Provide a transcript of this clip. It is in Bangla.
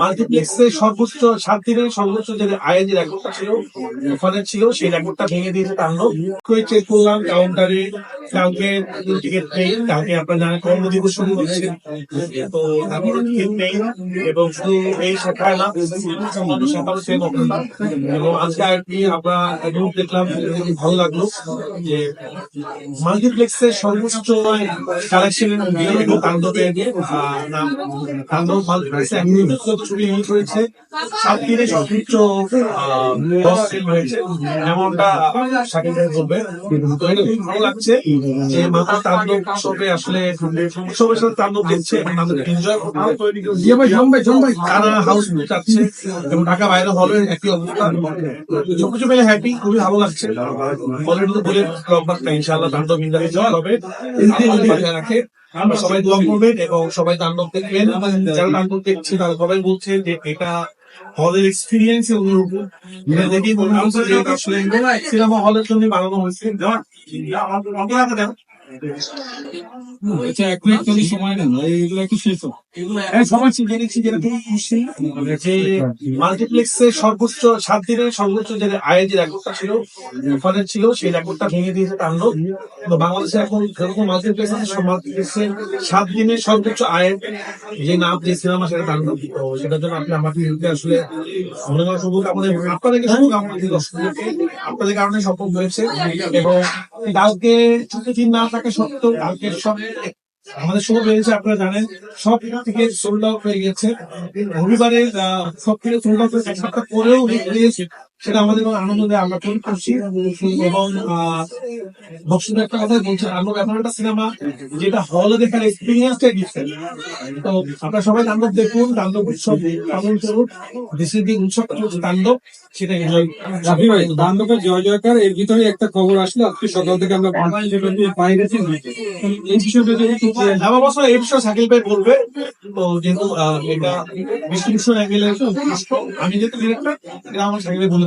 মাল্টিপ্লেক্সে সর্বোচ্চ দিনের সর্বোচ্চ যে আয়ের যে রেকর্ডটা ছিল, ওখানে ছিল, সেই রেকর্ডটা ভেঙে দিয়েছে তাণ্ডব চেক করলাম কাউন্টারে কালকে টিকিট নেই কালকে আপনার কর্মদিবস শুরু হচ্ছে তো তারপরে টিকিট নেই এবং শুধু এই শাখায় না অন্যান্য শাখাও সেম অবস্থা। এবং আজকে আর কি আমরা গ্রুপ দেখলাম ভালো লাগল যে মাল্টিপ্লেক্সের সর্বোচ্চ কালেকশন তাণ্ডবের নাম, তাণ্ডব মাল্টিপ্লেক্সে ছবি রিলিজ হয়েছে সাত সর্বোচ্চ দশ দিন হয়েছে এমনটা শাকিব বলবে। তো এটা খুব ভালো লাগছে যে মাত্র তাণ্ডব উৎসবে আসলে উৎসবের সাথে তাণ্ডব দেখছে এনজয় তারা হাউস চাচ্ছে এবং ঢাকা বাইরে হলে একই অবস্থা। সবকিছু মিলে হ্যাপি খুবই ভালো লাগছে। অলরেডি তো বলে ইনশাআল্লাহ তাণ্ডব হবে রাখে। সবাই দোয়া করবেন এবং সবাই তাণ্ডব দেখবেন। যারা তাণ্ডব দেখছে তারা সবাই বলছে যে এটা হলের এক্সপিরিয়েন্স অনুরূপ এটা দেখেই মনে হচ্ছে যে আসলে সিনেমা হলের জন্য বানানো হয়েছে। আচ্ছা এক মিনিট যদি সময় নেন এইগুলো একটু শেষ হোক সবাই চিন্তা নিচ্ছি যেটা যে মাল্টিপ্লেক্সে সর্বোচ্চ সাত দিনের সর্বোচ্চ যে আয়ের যে রেকর্ডটা ছিল ওখানে ছিল সেই রেকর্ডটা ভেঙে দিয়েছে তো বাংলাদেশে এখন যেরকম মাল্টিপ্লেক্স আছে মাল্টিপ্লেক্সে সাত দিনের সর্বোচ্চ আয়ের যে নাম যে সিনেমা সেটা তাণ্ডব। তো সেটার জন্য আপনি আমাকে আসলে করেন শুভ আমাদের আপনাদেরকে শুভ কামনা আপনাদের কারণে সম্ভব হয়েছে। এবং কালকে ছুটি দিন না থাকা সত্ত্বেও কালকের সঙ্গে আমাদের শুভ হয়েছে আপনারা জানেন, সব থেকে সোল্ড আউট হয়ে গেছে। রবিবারে সব থেকে সোল্ড আউট এক সপ্তাহ পরেও সেটা আমাদের আনন্দ দেয় আমরা খুবই খুশি এবং দর্শকদের একটা কথা বলছে আনন্দ এমন একটা সিনেমা যেটা হলে দেখার এক্সপিরিয়েন্সটা ডিফারেন্ট তো আপনারা সবাই তাণ্ডব দেখুন তাণ্ডব উৎসব পালন করুন। দেশের যে উৎসব তাণ্ডব সেটা এনজয় রাফি ভাই দান্ডকের জয় জয়কার এর ভিতরে একটা খবর আসলো আজকে সকাল থেকে আমরা পাই গেছি। এই বিষয়টা যদি একটু বছর এই বিষয়ে শাকিল ভাই বলবে। তো যেহেতু এটা অ্যাঙ্গেলের আমি যেহেতু ডিরেক্টর এটা আমার শাকিল ভাই বলে